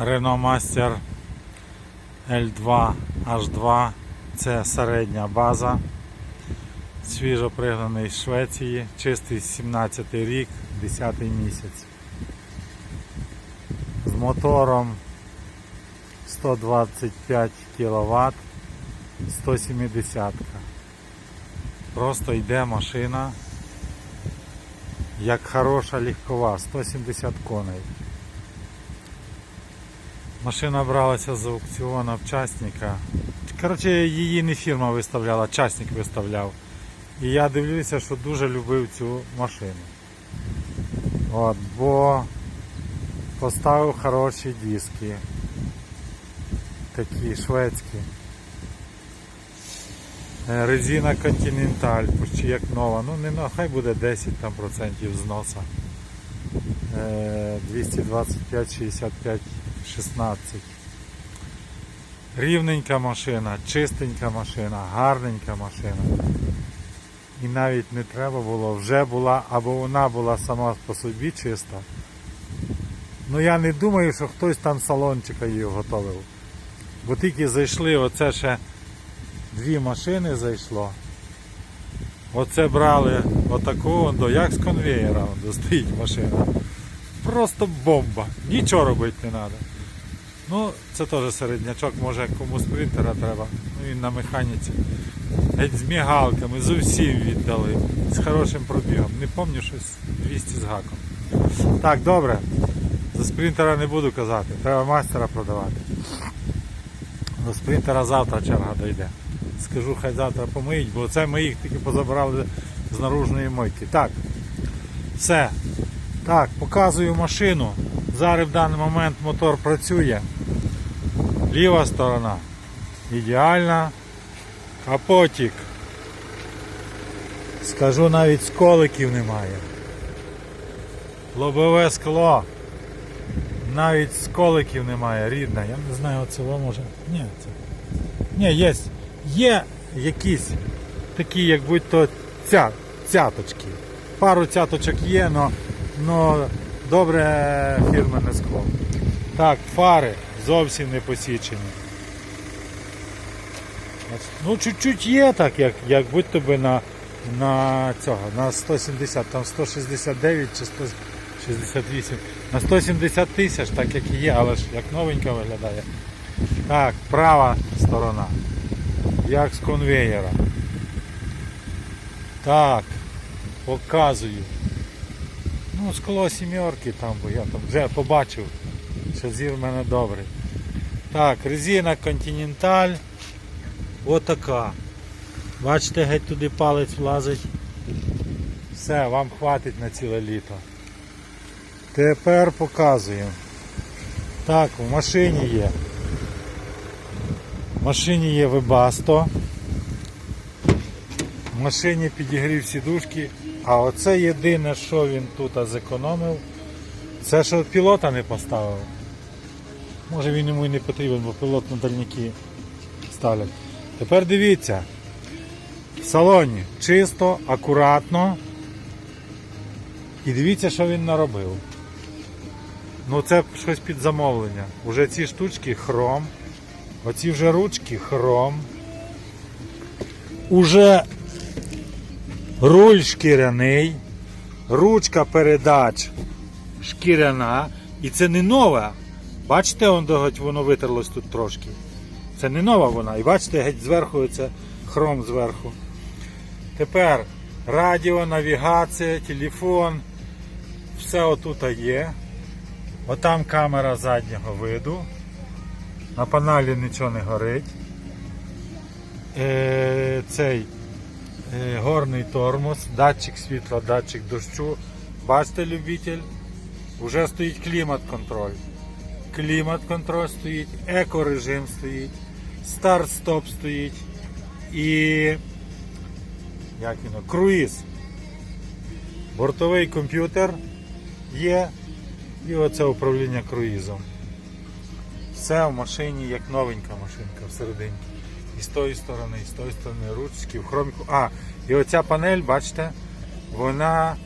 Renault Master L2 H2 це середня база. Свіжо пригнаний з Швеції, чистий 17 рік, 10 місяць. З мотором 125 кВт, 170. Просто йде машина як хороша легкова, 170 коней. Машина бралася з аукціону вчасника. Коротше, її не фірма виставляла, частник виставляв. І я дивлюся, що дуже любив цю машину. От, бо поставив хороші диски. Такі шведські. Е, Резина Continental, почти як нова. Ну не нова, хай буде 10 там, процентів зноса. Е, 225, 65, 16. Рівненька машина, чистенька машина, гарненька машина. І навіть не треба було, вже була, або вона була сама по собі чиста. Ну я не думаю, що хтось там салончика її готовив. Бо тільки зайшли, оце ще дві машини зайшло. Оце брали отаку, як з конвеєра до стоїть машина. Просто бомба. Нічого робити не треба. Ну, це теж середнячок, може комусь принтера треба. Ну і на механіці. Геть з мігалками, з усім віддали. З хорошим пробігом. Не пам'ятаю щось 200 з гаком. Так, добре. За спринтера не буду казати. Треба мастера продавати. До спринтера завтра черга дойде. Скажу, хай завтра помиють, бо це ми їх тільки позабрали з наружної мойки. Так. Все. Так, показую машину. Зараз в даний момент мотор працює. Ліва сторона. Ідеальна. Капотик. Скажу, навіть сколиків немає. Лобове скло. Навіть сколиків немає, рідна. Я не знаю, оце може. Ні, це. Ні, є. Є якісь такі, як будь-то ця, цяточки. Пару цяточок є, но добре фірменне скло. Так, фари зовсім не посічені. Ну, чуть-чуть є так, як, як будь-то би на, на цього, на 170, там 169 чи 168. На 170 тисяч, так як і є, але ж як новенька виглядає. Так, права сторона. Як з конвеєра. Так, показую. Ну, скло сімерки там, бо я там вже побачив, що зір в мене добрий. Так, резина Continental. Отака. Бачите, геть туди палець влазить. Все, вам хватить на ціле літо. Тепер показуємо. Так, в машині є. В машині є Webasto. В машині підігрів сідушки. А оце єдине, що він тут зекономив, це що пілота не поставив. Може він йому і не потрібен, бо пілот на дальніки ставлять. Тепер дивіться. В салоні чисто, акуратно. І дивіться, що він наробив. Ну це щось під замовлення. Уже ці штучки хром. Оці вже ручки хром. Уже руль шкіряний. Ручка передач шкіряна. І це не нова. Бачите, он доготь воно витерлось тут трошки. Це не нова вона. І бачите, геть зверху це хром зверху. Тепер радіо, навігація, телефон. Все отут є. Отам камера заднього виду. На панелі нічого не горить. Е, цей е, горний тормоз, датчик світла, датчик дощу. Бачите, любитель? Уже стоїть клімат-контроль. Клімат-контроль стоїть, екорежим стоїть, старт-стоп стоїть і як воно, круїз. Бортовий комп'ютер є і оце управління круїзом. Все в машині як новенька машинка всередині. І з тої сторони, і з тої сторони ручки, в хроміку. А, і оця панель, бачите, вона,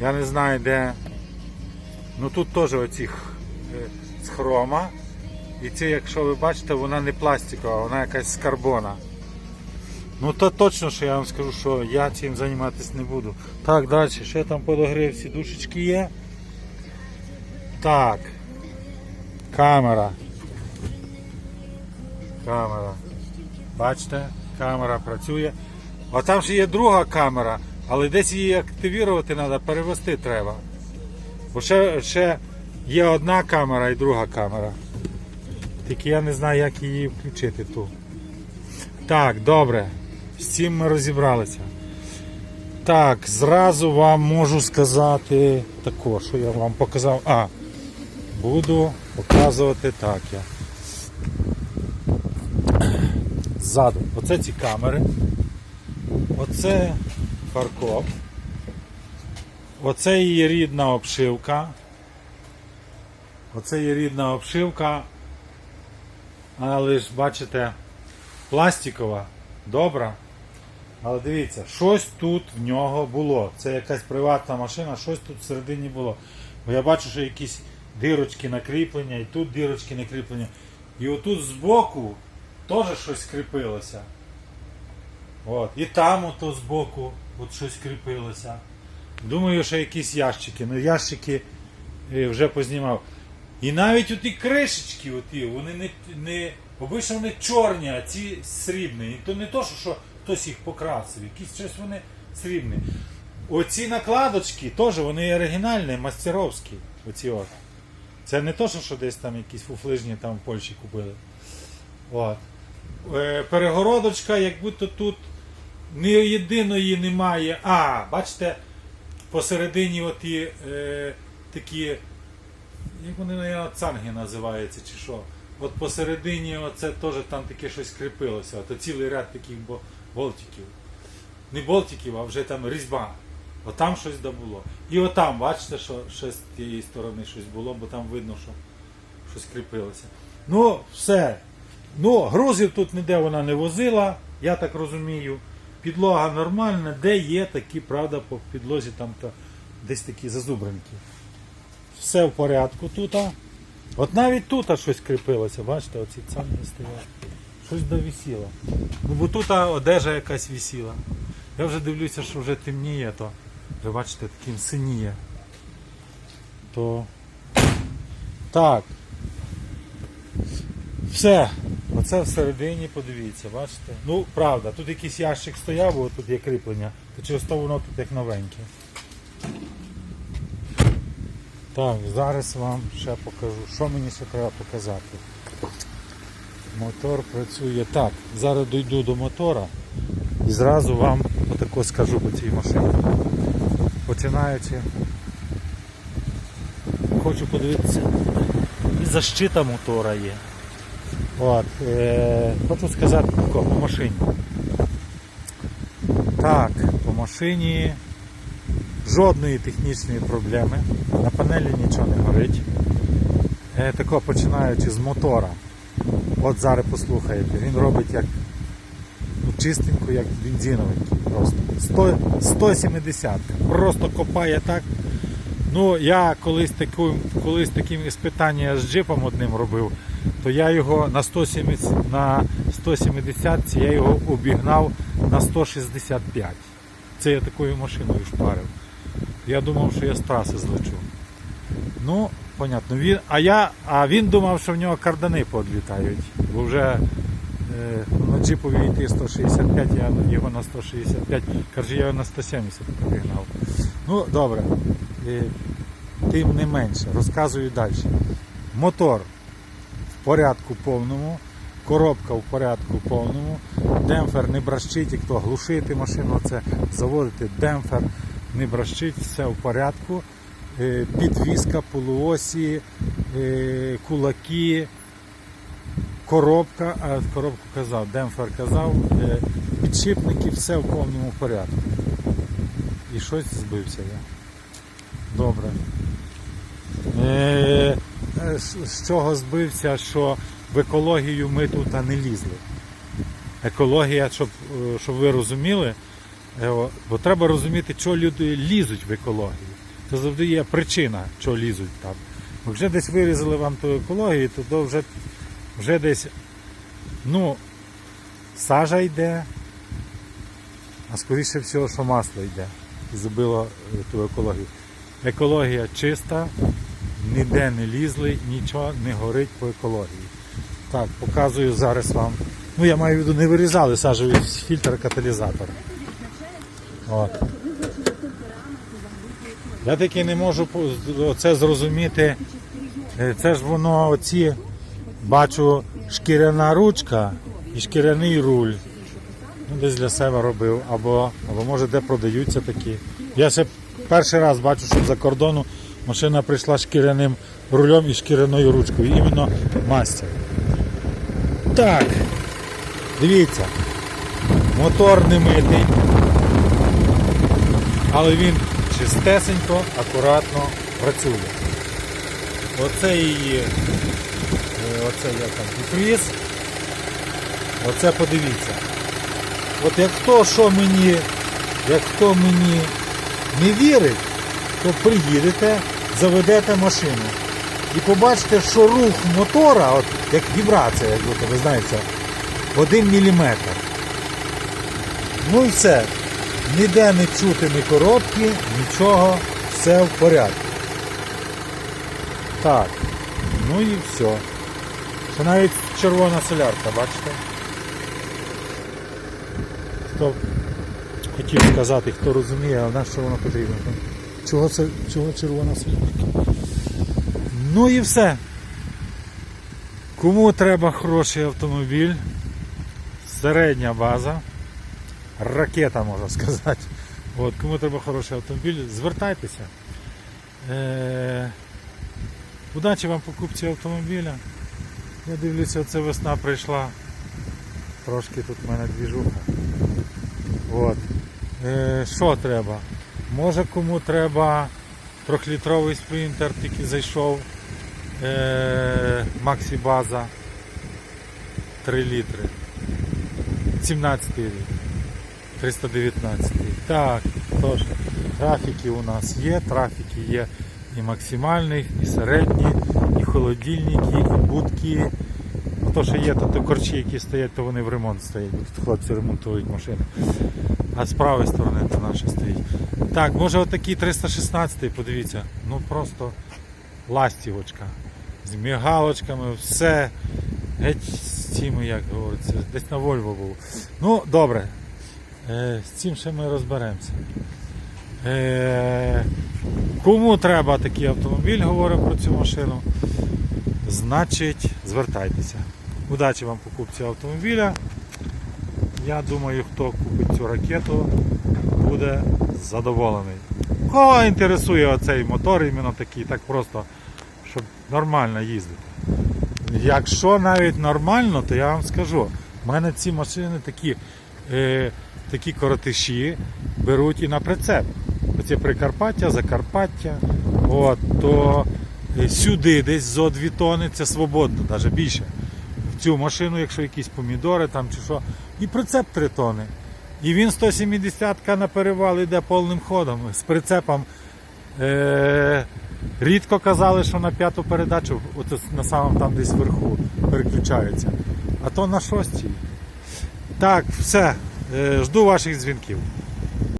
я не знаю де. Ну тут теж оці х- е, хрома. І це, якщо ви бачите, вона не пластикова, вона якась з карбона. Ну то точно, що я вам скажу, що я цим займатися не буду. Так, далі, ще там подогрів сідушечки є. Так. Камера. Камера. Бачите, камера працює. А там ще є друга камера, але десь її активувати треба, перевести треба. Бо ще, ще є одна камера і друга камера. Тільки я не знаю, як її включити ту. Так, добре. З цим ми розібралися. Так, зразу вам можу сказати тако, що я вам показав. А, буду показувати так я. Ззаду. Оце ці камери. Оце фаркоп. Оце її рідна обшивка. Оце є рідна обшивка. Але ж бачите, пластикова, добра. Але дивіться, щось тут в нього було. Це якась приватна машина, щось тут всередині було. Бо я бачу, що якісь дирочки накріплення, і тут дирочки накріплення. І отут збоку теж щось кріпилося. От. І там ото збоку от щось кріпилося. Думаю, що якісь ящики. Ну ящики е, вже познімав. І навіть оті кришечки, оті, вони не, не обично вони чорні, а ці срібні. І то не то, що, хтось їх покрасив, якісь щось вони срібні. Оці накладочки теж вони оригінальні, мастеровські. Оці от. Це не то, що, десь там якісь фуфлижні там в Польщі купили. От. Е, перегородочка, як будто тут ні єдиної немає. А, бачите, посередині оті е, такі, як вони наверное, цанги називаються, чи що. От посередині оце теж там таке щось кріпилося. От цілий ряд таких бо- болтиків. Не болтиків, а вже там різьба. От там щось да було. І отам, бачите, що ще з тієї сторони щось було, бо там видно, що щось кріпилося. Ну, все. Ну, грузів тут ніде вона не возила, я так розумію. Підлога нормальна, де є такі, правда, по підлозі там та, десь такі зазубринки. Все в порядку тут. От навіть тут щось кріпилося, бачите, оці цанги стоять. Щось довісіло. Ну бо тут одежа якась висіла. Я вже дивлюся, що вже темніє, то вже бачите, таким синіє. То. Так. Все. Оце всередині, подивіться, бачите? Ну, правда, тут якийсь ящик стояв, бо тут є кріплення, то через то воно тут як новеньке. Так, зараз вам ще покажу, що мені ще треба показати. Мотор працює так. Зараз дійду до мотора і зразу вам отако скажу по цій машині. Починаючи, хочу подивитися, і защита мотора є. От, е, хочу сказати по машині. Так, по машині жодної технічної проблеми. На панелі нічого не горить. Е, тако починаючи з мотора. От зараз послухаєте, він робить як ну, чистенько, як бензиновенький просто. 100, 170. Просто копає так. Ну, я колись таким, колись таким іспитання з джипом одним робив, то я його на 170, на 170 я його обігнав на 165. Це я такою машиною шпарив. Я думав, що я з траси злечу. Ну, понятно. Він, а, я, а він думав, що в нього кардани подлітають. Бо вже е, на джипові йти 165, я його на 165. Каже, я його на 170 обігнав. Ну, добре. Е, тим не менше, розказую далі. Мотор в порядку повному, коробка в порядку повному, демпфер не бращить, і хто глушити машину, це заводити демпфер, не бращить, все в порядку. Е, Підвіска, полуосі, е, кулаки, коробка, коробку казав, демпфер казав, е, підшипники, все в повному порядку. І щось збився я. Добре. З- чого збився, що в екологію ми тут не лізли. Екологія, щоб, щоб ви розуміли, бо треба розуміти, що люди лізуть в екологію. Це завжди є причина, що лізуть там. Бо вже десь вирізали вам ту екологію, то вже, вже десь, ну, сажа йде, а скоріше всього, що масло йде. Забило е, ту екологію. Екологія чиста, ніде не лізли, нічого не горить по екології. Так, показую зараз вам. Ну, я маю в виду, не вирізали сажевий фільтр каталізатора. От. Я таки не можу це зрозуміти. Е, Це ж воно оці, бачу, шкіряна ручка і шкіряний руль. Ну, десь для себе робив, або, або може де продаються такі. Я ще перший раз бачу, що за кордону машина прийшла шкіряним рулем і шкіряною ручкою. Іменно мастер. Так, дивіться, мотор не митий, але він чистесенько, акуратно працює. Оце її, е, оце як там, дифріз. Оце подивіться. От як хто що мені, як хто мені не вірить, то приїдете, заведете машину. І побачите, що рух мотора, от як вібрація, як ви знаєте, один міліметр. Ну і все. Ніде не чути ні коробки, нічого, все в порядку. Так, ну і все. Це навіть червона солярка, бачите? Хто хотів сказати, хто розуміє, а на що воно потрібно. Чого це чого червона солярка? Ну і все. Кому треба хороший автомобіль, середня база, ракета можна сказати. От, кому треба хороший автомобіль, звертайтеся. Е- удачі вам покупці автомобіля. Я дивлюся, це весна прийшла. Трошки тут в мене двіжуха. От. Е, що треба? Може кому треба трьохлітровий спринтер, тільки зайшов е, Максі База 3 літри. 17 рік. 319. Так, тож, трафіки у нас є, трафіки є і максимальні, і середні, і холодильники, і будки. Ну, то, що є, то, то корчі, які стоять, то вони в ремонт стоять, бо тут хлопці ремонтують машини. А з правої сторони то наша стоїть. Так, може отакий 316 подивіться. Ну просто ластівочка. З мігалочками, все. Геть з цими, як говориться, десь на Вольво був. Ну, добре. Е, з цим ще ми розберемося. Е, кому треба такий автомобіль, говоримо про цю машину, значить звертайтеся. Удачі вам покупці автомобіля. Я думаю, хто купить цю ракету, буде задоволений. Кого інтересує оцей мотор, іменно такий, так просто, щоб нормально їздити. Якщо навіть нормально, то я вам скажу, в мене ці машини такі, е, такі коротиші беруть і на прицеп. Оце Прикарпаття, Закарпаття. От, то е, сюди десь зо 2 тони це свободно, навіть більше. В цю машину, якщо якісь помідори там чи що, і прицеп 3 тони. І він 170 на перевал йде повним ходом з прицепом. Е- рідко казали, що на п'яту передачу, от на самому там десь вверху переключається. А то на шостій. Так, все. Е, жду ваших дзвінків.